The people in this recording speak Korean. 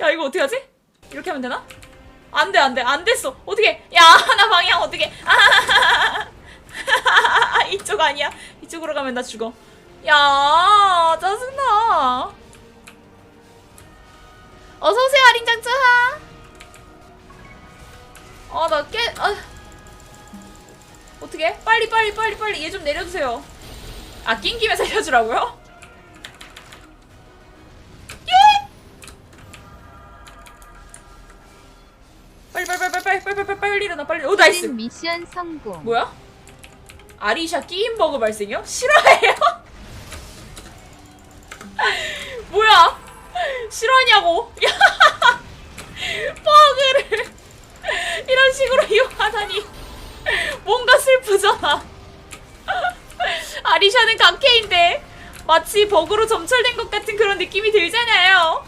야 이거 어떻게 하지? 이렇게 하면 되나? 안돼 안돼 안 됐어. 어떻게? 야나 방향 어떻게? 아 이쪽 아니야? 이쪽으로 가면 나 죽어. 야 짜증나. 어서오세요 할인장짜하 아나 깨 아. 어떻게? 빨리 빨리 빨리 빨리 얘 좀 내려주세요. 아낀 김에 살려주라고요? 빨리 빨리 빨리 빨리 빨리 빨리 빨리 빨리 일어나 빨리 오 나이스 미션 성공. 뭐야? 아리샤 끼임 버그 발생이요? 싫어해요? 뭐야? 싫어하냐고? 야, 버그를 이런 식으로 이용하다니 뭔가 슬프잖아. 아리샤는 강캐인데 마치 버그로 점철된 것 같은 그런 느낌이 들잖아요.